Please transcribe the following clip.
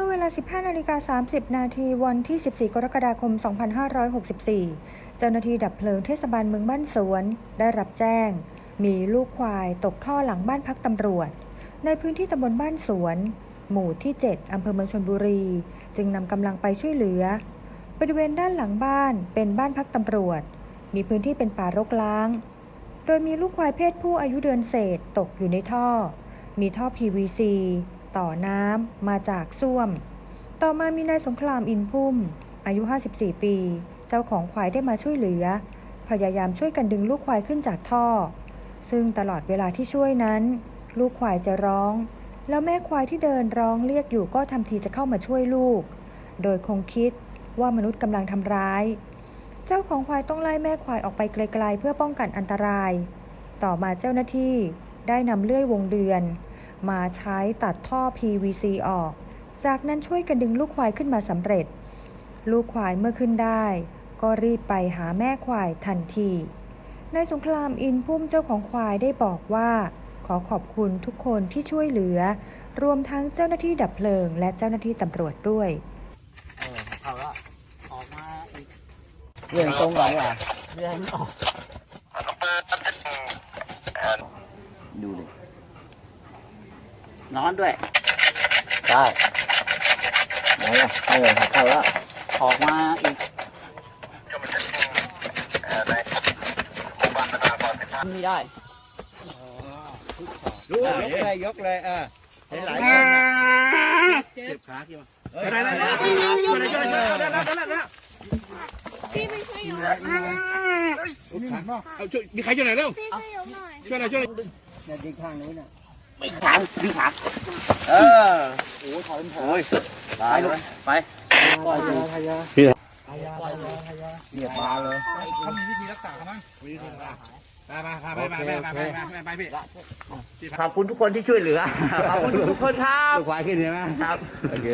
มื่อเวลา 15นาฬิกา30 นาทีวันที่ 14 กรกฎาคม 2564 เจ้าหน้าที่ดับเพลิงเทศบาลเมืองบ้านสวน ได้รับแจ้ง มีลูกควายตกท่อหลังบ้านพักตำรวจ ในพื้นที่ตำบลบ้านสวน หมู่ที่ 7 อำเภอเมืองชนบุรี จึงนำกำลังไปช่วยเหลือ บริเวณด้านหลังบ้านเป็นบ้านพักตำรวจ มีพื้นที่เป็นป่ารกร้าง โดยมีลูกควายเพศผู้อายุเดือนเศษตกอยู่ในท่อ มีท่อ PVC ต่อน้ำมาจากส้วม ต่อมามีนายสงครามอินพุ่ม อายุ 54 ปี เจ้าของควายได้มาช่วยเหลือ พยายามช่วยกันดึงลูกควายขึ้นจากท่อ ซึ่งตลอดเวลาที่ช่วยนั้น ลูกควายจะร้อง แล้วแม่ควายที่เดินร้องเรียกอยู่ก็ทำทีจะเข้ามาช่วยลูก โดยคงคิดว่ามนุษย์กำลังทำร้าย เจ้าของควายต้องไล่แม่ควายออกไปไกล ๆ เพื่อป้องกันอันตราย ต่อมาเจ้าหน้าที่ได้นำเลื่อยวงเดือน มาใช้ตัดท่อ PVC ออก จากนั้นช่วยกันดึงลูกควายขึ้นมาสำเร็จ ลูกควายเมื่อขึ้นได้ ก็รีบไปหาแม่ควายทันทีนายสงครามอินพุ่มเจ้าของควายได้บอกว่า ขอขอบคุณทุกคนที่ช่วยเหลือ รวมทั้งเจ้าหน้าที่ดับเพลิง และเจ้าหน้าที่ตำรวจด้วยเออเขาก็ออกมาอีกเรื่องตรงก่อนดีกว่าเรื่องออกดูดิ ร้อนด้วย ได้ไหนอะเออเข้าแล้วออกมาอีกไม่ได้ดูยกเลยยกเลยเออเห็นหลายคนนะเจ็บขากี่วะเฮ้ยได้ได้ได้ได้ได้ได้ได้พี่ไปช่วยยกเอาช่วยมีใครช่วยหน่อยเร็วพี่ช่วยยกหน่อยช่วยหน่อยช่วยหน่อยเนี่ยดีข้างนู้นน่ะ ไม่ขางไม่ขางเออโอ้ยถอยมันถอยไปลูกไปปล่อยเลยพยาพี่พยาปล่อยเลยพยาเรียบมาเลยเขามีวิธีรักษาเขาบ้างวิธีรักษาไปไปไปไปไปไปไปพี่ขอบคุณทุกคนที่ช่วยเหลือขอบคุณทุกคนครับควายขึ้นใช่ไหมครับโอเค